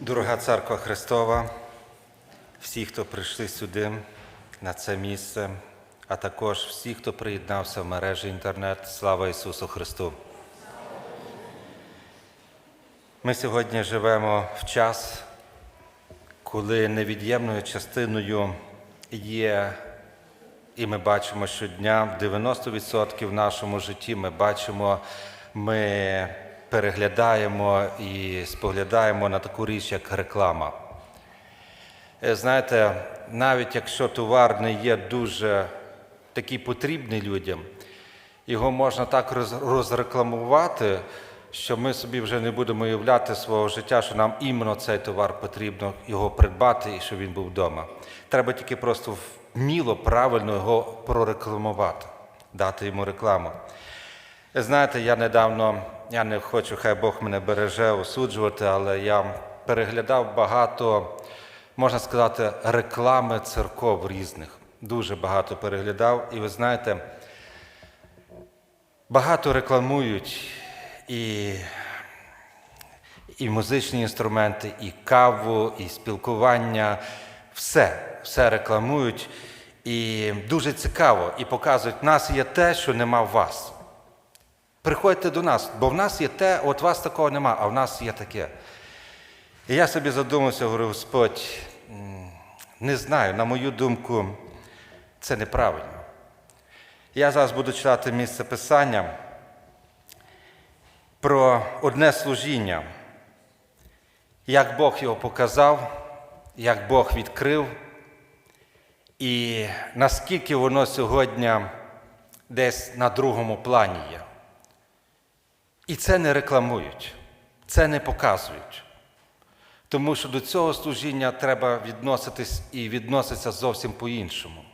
Дорога церква Христова, всі, хто прийшли сюди, на це місце, а також всі, хто приєднався в мережі інтернет, слава Ісусу Христу. Ми сьогодні живемо в час, коли невід'ємною частиною є, і ми бачимо щодня, в 90% в нашому житті ми бачимо, ми переглядаємо і споглядаємо на таку річ, як реклама. Е, Знаєте, навіть якщо товар не є дуже такий потрібний людям, його можна так розрекламувати, що ми собі вже не будемо уявляти свого життя, що нам іменно цей товар потрібно його придбати і щоб він був вдома. Треба тільки просто вміло, правильно його прорекламувати, дати йому рекламу. Знаєте, я недавно, я не хочу, хай Бог мене береже осуджувати, але я переглядав багато, можна сказати, реклами церков різних. Дуже багато переглядав. І ви знаєте, багато рекламують і, і музичні інструменти, і каву, і спілкування. Все, все рекламують. І дуже цікаво, і показують, нас є те, що нема в вас. Приходьте до нас, бо в нас є те, от вас такого нема, а в нас є таке. І я собі задумався, говорю, Господь, не знаю, на мою думку, це неправильно. Я зараз буду читати місце Писання про одне служіння, як Бог його показав, як Бог відкрив, і наскільки воно сьогодні десь на другому плані є. І це не рекламують, це не показують. Тому що до цього служіння треба відноситись і відноситься зовсім по-іншому.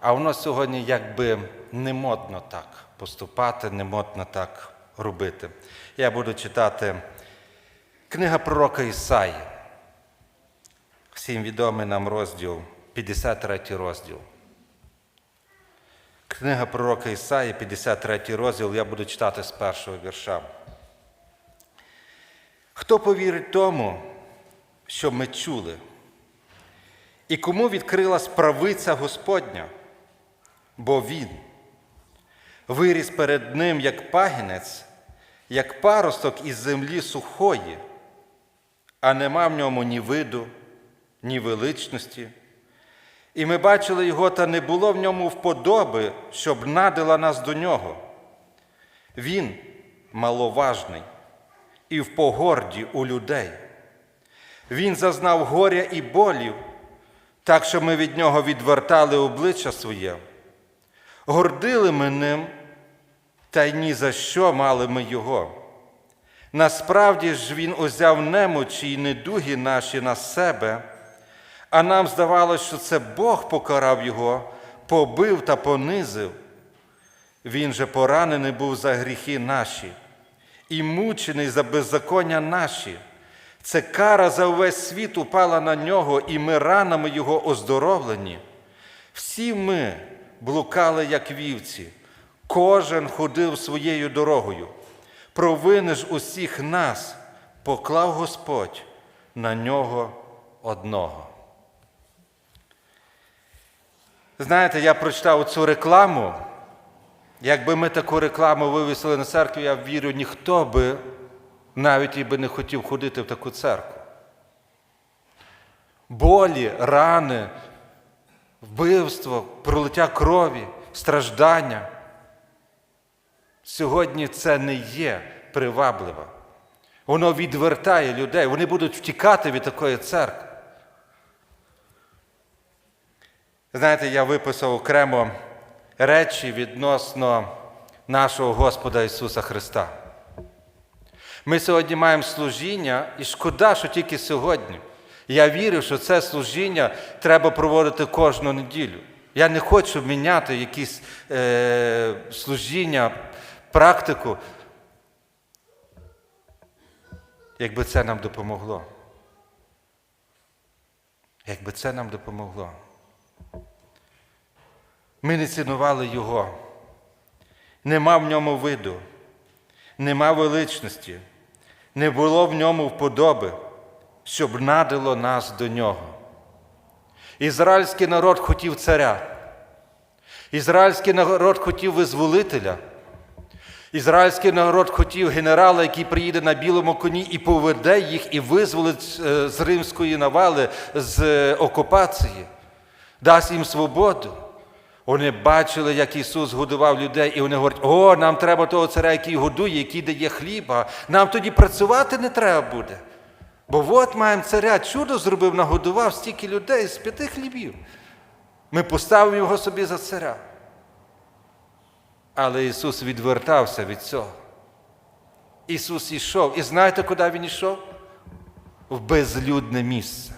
А воно сьогодні якби не модно так поступати, не модно так робити. Я буду читати книга пророка Ісаї. Всім відомий нам розділ, 53 розділ. Книга пророка Ісаї, 53 розділ, я буду читати з першого вірша. Хто повірить тому, що ми чули? І кому відкрилась правиця Господня? Бо Він виріс перед ним як пагінець, як паросток із землі сухої, а нема в ньому ні виду, ні величності. І ми бачили його, та не було в ньому вподоби, щоб надила нас до нього. Він маловажний і в погорді у людей. Він зазнав горя і болів, так що ми від нього відвертали обличчя своє. Гордили ми ним, та й ні за що мали ми його. Насправді ж він узяв немочі й недуги наші на себе. А нам здавалося, що це Бог покарав його, побив та понизив. Він же поранений був за гріхи наші, і мучений за беззаконня наші. Це кара за увесь світ упала на нього, і ми ранами його оздоровлені. Всі ми блукали, як вівці, кожен ходив своєю дорогою. Провини ж усіх нас поклав Господь на нього одного. Знаєте, я прочитав цю рекламу. Якби ми таку рекламу вивісили на церкву, я вірю, ніхто би навіть і би не хотів ходити в таку церкву. Болі, рани, вбивство, пролиття крові, страждання. Сьогодні це не є привабливо. Воно відвертає людей, вони будуть втікати від такої церкви. Знаєте, я виписав окремо речі відносно нашого Господа Ісуса Христа. Ми сьогодні маємо служіння, і шкода, що тільки сьогодні. Я вірю, що це служіння треба проводити кожну неділю. Я не хочу міняти якісь е, служіння, практику, якби це нам допомогло. Якби це нам допомогло. Ми не цінували Його. Нема в ньому виду, нема величності, не було в ньому вподоби. щоб надило нас до нього. Ізраїльський народ хотів царя. Ізраїльський народ хотів визволителя. Ізраїльський народ хотів генерала, який приїде на білому коні і поведе їх і визволить е, з римської навали, з е, окупації, дасть їм свободу. Вони бачили, як Ісус годував людей, і вони говорять, о, нам треба того царя, який годує, який дає хліба. Нам тоді працювати не треба буде. Бо от маємо царя, чудо зробив, нагодував стільки людей з п'яти хлібів. Ми поставимо його собі за царя. Але Ісус відвертався від цього. Ісус ішов. І знаєте, куди Він йшов? В безлюдне місце,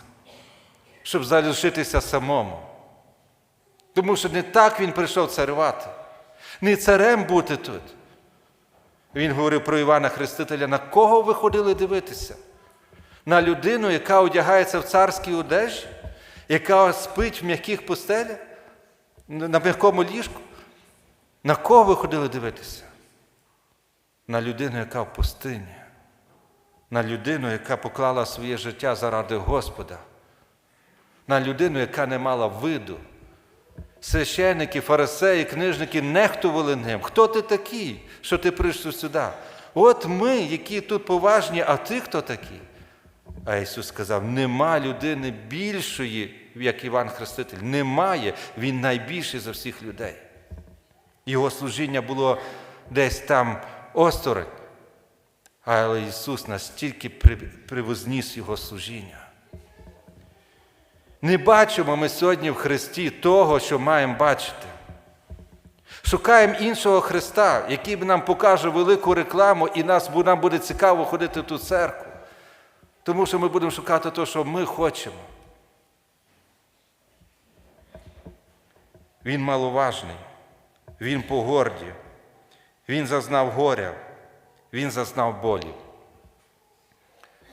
щоб залишитися самому. Тому що не так Він прийшов царювати, не царем бути тут. Він говорив про Івана Хрестителя, на кого ви ходили дивитися? На людину, яка одягається в царській одежі, яка спить в м'яких постелях, на м'якому ліжку. На кого ви ходили дивитися? На людину, яка в пустині, на людину, яка поклала своє життя заради Господа, на людину, яка не мала виду. Священники, фарисеї, книжники нехтували ним. Хто ти такий, що ти прийшов сюди? От ми, які тут поважні, а ти хто такий? А Ісус сказав: нема людини більшої, як Іван Хреститель. Немає. Він найбільший за всіх людей. Його служіння було десь там осторонь. Але Ісус настільки привозніс Його служіння. Не бачимо ми сьогодні в Христі того, що маємо бачити. Шукаємо іншого Христа, який нам покаже велику рекламу, і нас, нам буде цікаво ходити в ту церкву. Тому що ми будемо шукати те, що ми хочемо. Він маловажний, він по горді, він зазнав горя, він зазнав болі.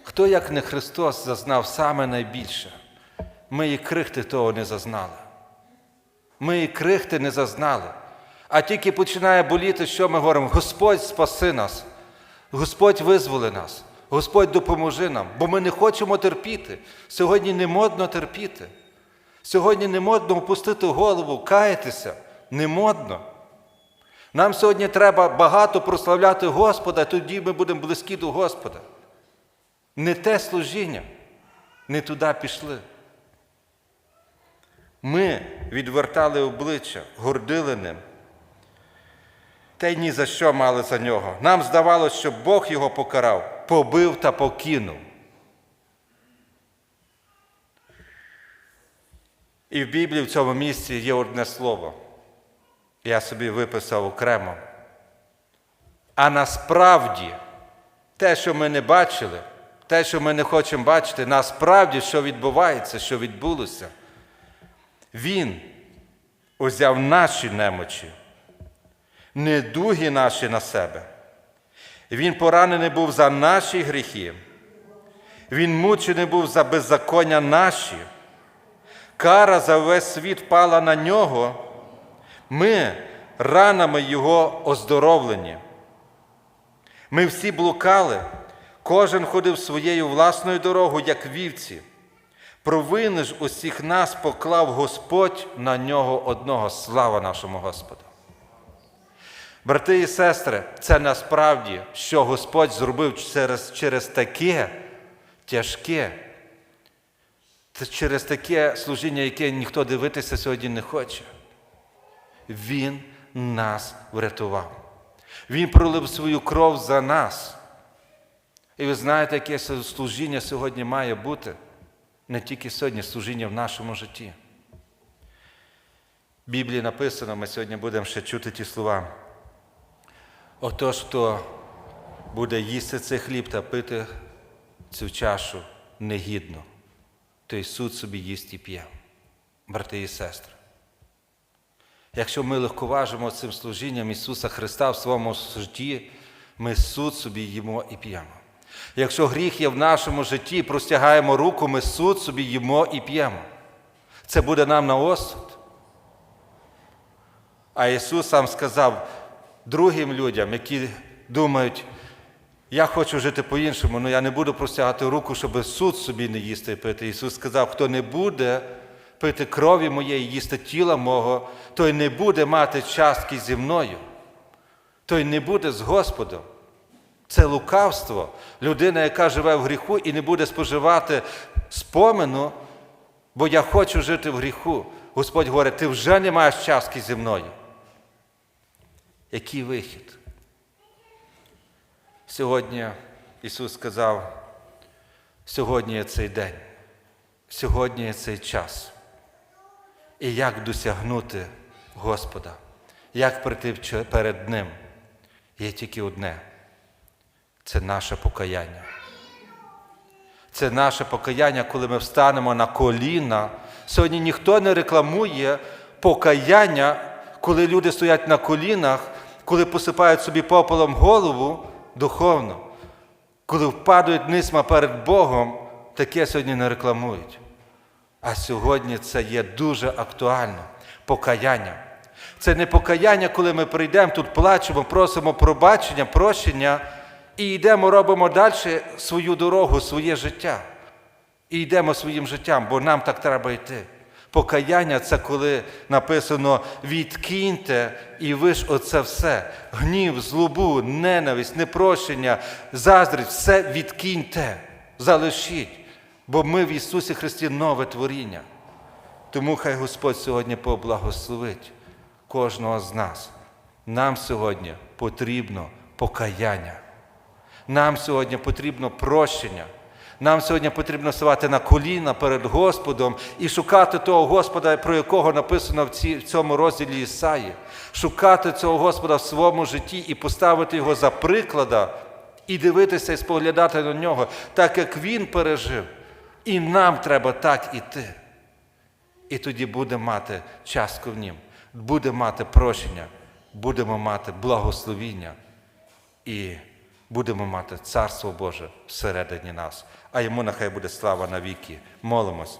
Хто, як не Христос, зазнав саме найбільше? Ми і крихти того не зазнали. Ми і крихти не зазнали. А тільки починає боліти, що ми говоримо: Господь спаси нас, Господь визволи нас, Господь допоможи нам, бо ми не хочемо терпіти. Сьогодні не модно терпіти. Сьогодні не модно опустити голову, каятися. Не модно. Нам сьогодні треба багато прославляти Господа, тоді ми будемо близькі до Господа. Не те служіння, не туди пішли. Ми відвертали обличчя, гордили ним. Та й ні за що мали за нього. Нам здавалося, що Бог його покарав, побив та покинув. І в Біблії в цьому місці є одне слово. Я собі виписав окремо. А насправді, те, що ми не бачили, те, що ми не хочемо бачити, насправді, що відбувається, що відбулося. Він узяв наші немочі, недуги наші на себе. Він поранений був за наші гріхи. Він мучений був за беззаконня наші. Кара за весь світ впала на нього. Ми ранами Його оздоровлені. Ми всі блукали, кожен ходив своєю власною дорогою, як вівці. Провини ж усіх нас поклав Господь на нього одного. Слава нашому Господу. Брати і сестри, це насправді, що Господь зробив через, через таке тяжке, через таке служіння, яке ніхто дивитися сьогодні не хоче. Він нас врятував. Він пролив свою кров за нас. І ви знаєте, яке служіння сьогодні має бути не тільки сьогодні, служіння в нашому житті. В Біблії написано, ми сьогодні будемо ще чути ті слова. Отож, хто буде їсти цей хліб та пити цю чашу негідно, той суд собі їсть і п'є, брати і сестри. Якщо ми легковажимо цим служінням Ісуса Христа в своєму житті, ми суд собі їмо і п'ємо. Якщо гріх є в нашому житті, простягаємо руку, ми суд собі їмо і п'ємо. Це буде нам на осуд. А Ісус сам сказав другим людям, які думають, Я хочу жити по-іншому, але я не буду простягати руку, щоб суд собі не їсти і пити. Ісус сказав, хто не буде пити крові моєї, їсти тіла мого, той не буде мати частки зі мною, той не буде з Господом. Це лукавство. Людина, яка живе в гріху і не буде споживати спомину, бо я хочу жити в гріху. Господь говорить, ти вже не маєш частки зі мною. Який вихід? Сьогодні Ісус сказав, сьогодні є цей день, сьогодні є цей час. І як досягнути Господа, як прийти перед Ним? Є тільки одне це наше покаяння. Це наше покаяння, коли ми встанемо на коліна. Сьогодні ніхто не рекламує покаяння, коли люди стоять на колінах, коли посипають собі попелом голову духовно, коли впадають низьма перед Богом, таке сьогодні не рекламують. А сьогодні це є дуже актуально покаяння. Це не покаяння, коли ми прийдемо тут, плачемо, просимо пробачення, прощення і йдемо, робимо далі свою дорогу, своє життя. І йдемо своїм життям, бо нам так треба йти. Покаяння це коли написано відкиньте і ви ж оце все. Гнів, злобу, ненависть, непрощення, заздрість, все відкиньте, залишіть. Бо ми в Ісусі Христі нове творіння. Тому хай Господь сьогодні поблагословить кожного з нас. Нам сьогодні потрібно покаяння. Нам сьогодні потрібно прощення. Нам сьогодні потрібно ставати на коліна перед Господом і шукати того Господа, про якого написано в, цьому розділі Ісаї. Шукати цього Господа в своєму житті і поставити його за приклада, і дивитися і споглядати на нього, так як Він пережив. І нам треба так іти. І тоді будемо мати частку в нім, будемо мати прощення, будемо мати благословіння і будемо мати Царство Боже всередині нас. А йому нехай буде слава навіки. Молимось.